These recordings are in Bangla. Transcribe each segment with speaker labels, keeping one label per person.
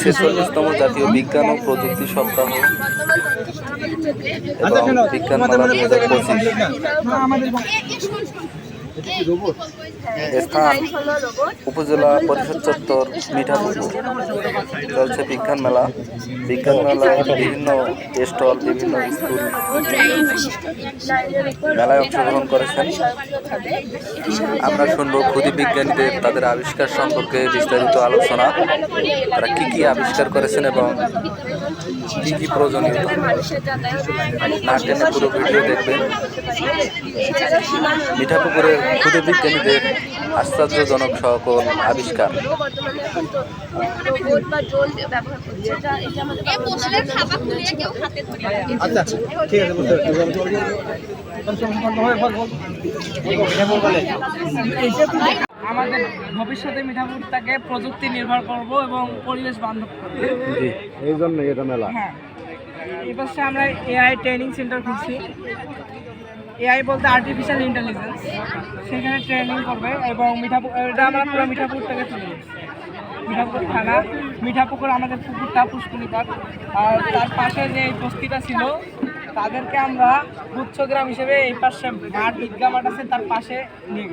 Speaker 1: ছেচল্লিশতম জাতীয় বিজ্ঞান ও প্রযুক্তি সপ্তাহ। এবং বিজ্ঞান মেলা দু হাজার পঁচিশ। স্থান উপজেলা পরিষদ চত্বর মিঠাপুকুর চলছে বিজ্ঞান মেলা। বিজ্ঞান মেলায় বিভিন্ন স্টল বিভিন্ন স্কুল মেলায় অংশগ্রহণ করেছেন। আমরা শুনব ক্ষুদি বিজ্ঞানীদের তাদের আবিষ্কার সম্পর্কে বিস্তারিত আলোচনা। তারা কী কী আবিষ্কার করেছেন এবং কী কী প্রয়োজনীয়তা না টেনে পুরো ভিডিও দেখবেন। মিঠাপুকুরের ক্ষুদে বিজ্ঞানীদের আশ্চর্যজনক সকল আবিষ্কার।
Speaker 2: আচ্ছা আচ্ছা ঠিক আছে
Speaker 3: আমাদের ভবিষ্যতে মিঠাপুরটাকে প্রযুক্তি নির্ভর করব এবং পরিবেশ বান্ধব করব।
Speaker 1: জি।
Speaker 2: এই জন্য এটা মেলা।
Speaker 3: হ্যাঁ। এই পাশে আমরা এআই ট্রেনিং সেন্টার খুলছি। এআই বলতে আর্টিফিশিয়াল ইন্টেলিজেন্স সেখানে ট্রেনিং করবে এবং মিঠাপুর এটা আমরা পুরো মিঠাপুর থেকে দিচ্ছি মিঠাপুর থানা। মিঠাপুকুর আমাদের পুকুরটা পুষ্করিপাত আর তার পাশে যে বস্তিটা ছিল, তাদেরকে আমরা গুচ্ছগ্রাম হিসেবে এই পাশে মাঠ ঈদগা মাঠ আছে, তার পাশে নিয়ে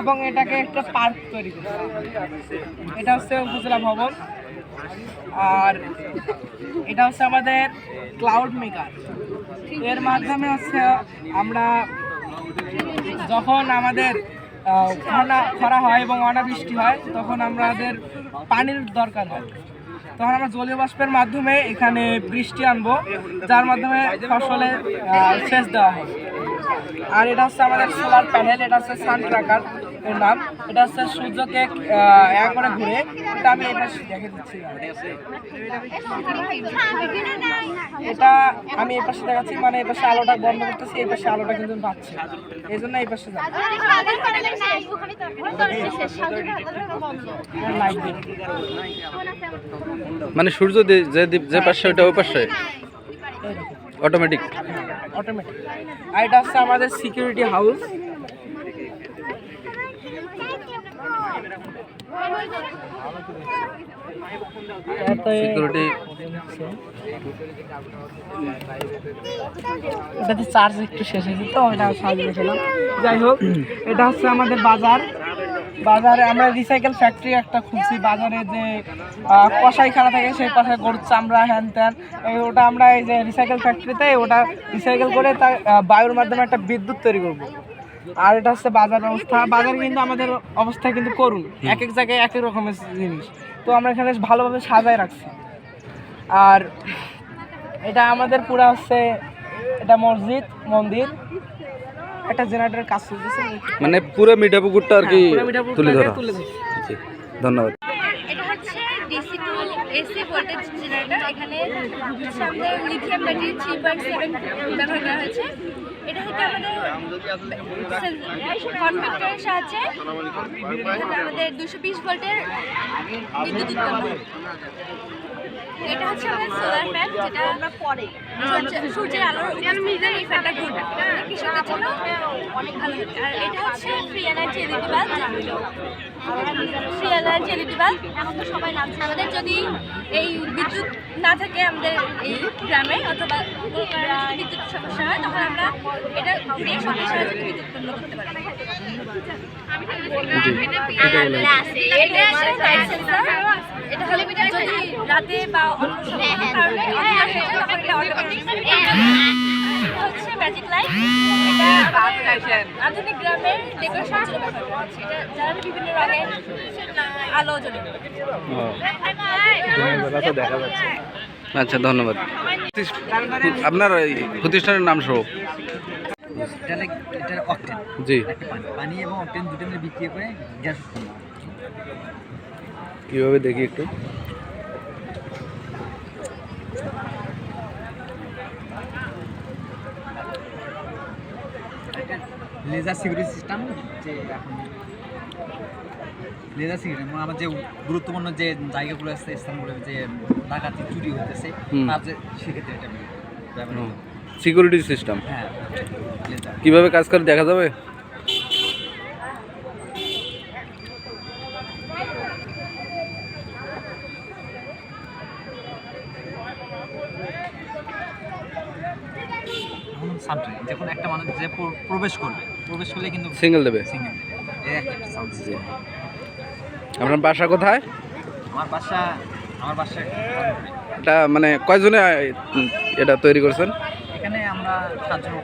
Speaker 3: এবং এটাকে একটা পার্ক তৈরি করেছি। এটা হচ্ছে উপজেলা ভবন। আর এটা হচ্ছে আমাদের ক্লাউড মেকার এর মাধ্যমে হচ্ছে আমরা যখন আমাদের খরা খরা হয় এবং অনাবৃষ্টি হয়, তখন আমাদের পানির দরকার হয়। তখন আমরা জলীয় বাষ্পের মাধ্যমে এখানে বৃষ্টি আনব, যার মাধ্যমে ফসলে সেচ দেওয়া হয়। আর এটা হচ্ছে আমাদের সোলার প্যানেল এটা হচ্ছে সান ট্রাকার এর নাম। এটা হচ্ছে সূর্যকে এক করে ঘুরে। এটা আমি এটা দেখে দিচ্ছি। এটা আমি এই পাশে দেখাচ্ছি মানে এই পাশে আলোটা বন্ধ করতেছি এই পাশে আলোটা কিন্তু পাচ্ছি এই জন্য এই পাশে
Speaker 1: মানে সূর্য যে- যে যে পাশে ওটা ওই পাশে? অটোমেটিক
Speaker 3: অটোমেটিক আর এটা হচ্ছে আমাদের সিকিউরিটি হাউস এটাতে চার্জ একটু শেষ হয়েছে তো, এটা হোক, এটা হচ্ছে আমাদের বাজার। বাজারে আমরা রিসাইকেল ফ্যাক্টরি একটা বাজারে যে থাকে, সেই হ্যান ত্যান ওটা আমরা এই যে রিসাইকেল ওটা রিসাইকেল করে তার বায়ুর মাধ্যমে একটা বিদ্যুৎ তৈরি করব। আর এটা হচ্ছে বাজার অবস্থা। বাজার কিন্তু আমাদের অবস্থা কিন্তু করুন। এক এক জায়গায় এক এক রকমের জিনিস। তো আমরা এখানে ভালোভাবে সাজায় রাখছি। আর এটা আমাদের পুরা হচ্ছে এটা মসজিদ মন্দির। একটা জেনারেটরের কাজ চলতেছে।
Speaker 1: মানে পুরো মিঠাপুকুরটা আর কি
Speaker 3: হ্যাঁ,
Speaker 1: তুলে ধরা। ধন্যবাদ।
Speaker 4: এসি ভোল্টেজ জেনারেটর, এখানে সামনে lithium battery three point seven ব্যবহার করা হয়েছে এটা হচ্ছে আমাদের কনভেক্টরের সাহায্যে আমাদের দুশো বিশ ভোল্টের বিদ্যুৎ উৎপন্ন। এটা হচ্ছে আমাদের সোলার ফ্যান যেটা আমরা পরে সূর্যের আলোর এই ফ্যানটা ঘুরবে এটা আমাদের জন্য অনেক ভালো আর এটা হচ্ছে free energy LED bulb free energy LED bulb এখন তো সবাই লাগছে আমাদের যদি এই বিদ্যুৎ না থাকে আমাদের এই গ্রামে অথবা বিদ্যুৎ সমস্যা হয় তখন আমরা এটা ঘুরিয়ে সঙ্গে সাহায্যে বিদ্যুৎ উৎপন্ন করতে পারি। এটা light sensor। এটা যদি রাতে বা অন্য কারণে অন্ধকার যায়। তখন এটা automatic এটা হচ্ছে ম্যাজিক লাইট আধুনিক গ্রামের ডেকোরেশন জন্য ব্যবহার করা হচ্ছে এটা জ্বালানো বিভিন্ন রঙের আলো জ্বলে।
Speaker 2: দেখা যাচ্ছে
Speaker 1: আচ্ছা ধন্যবাদ। আপনার এই প্রতিষ্ঠানের নাম সহ।
Speaker 5: এটা অকটেন
Speaker 1: জি।
Speaker 5: একটা পানি। পানি এবং অকটেন দুটো মিলে বিক্রিয়া করে গ্যাস উৎপন্ন।
Speaker 1: কীভাবে দেখি একটা?
Speaker 5: লেজার সিকিউরিটি সিস্টেম যে এখন লেজার সিকিউরিটি মানে আমার যে গুরুত্বপূর্ণ যে জায়গাগুলো আছে স্থানগুলো যে ডাকাতি চুরি হতেছে তার যে সেক্ষেত্রে এটা
Speaker 1: সিকিউরিটি সিস্টেম
Speaker 5: হ্যাঁ
Speaker 1: কীভাবে কাজ করে দেখা যাবে?
Speaker 5: যখন একটা মানুষ যে প্রবেশ করবে প্রবেশ করলে কিন্তু
Speaker 1: সিঙ্গেল দেবে?
Speaker 5: সিঙ্গেল
Speaker 1: আপনার বাসা কোথায়?
Speaker 5: আমার বাসা আমার বাসা
Speaker 1: এটা মানে কয়জনে এটা তৈরি করেছেন?
Speaker 5: এখানে আমরা সাতজন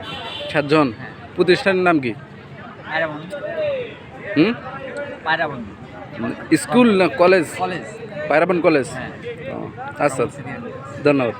Speaker 1: সাতজন?
Speaker 5: হ্যাঁ।
Speaker 1: প্রতিষ্ঠানের নাম কি? হুম? স্কুল না কলেজ?
Speaker 5: কলেজ।
Speaker 1: পায়রাবন কলেজ?
Speaker 5: হ্যাঁ।
Speaker 1: আচ্ছা। ধন্যবাদ।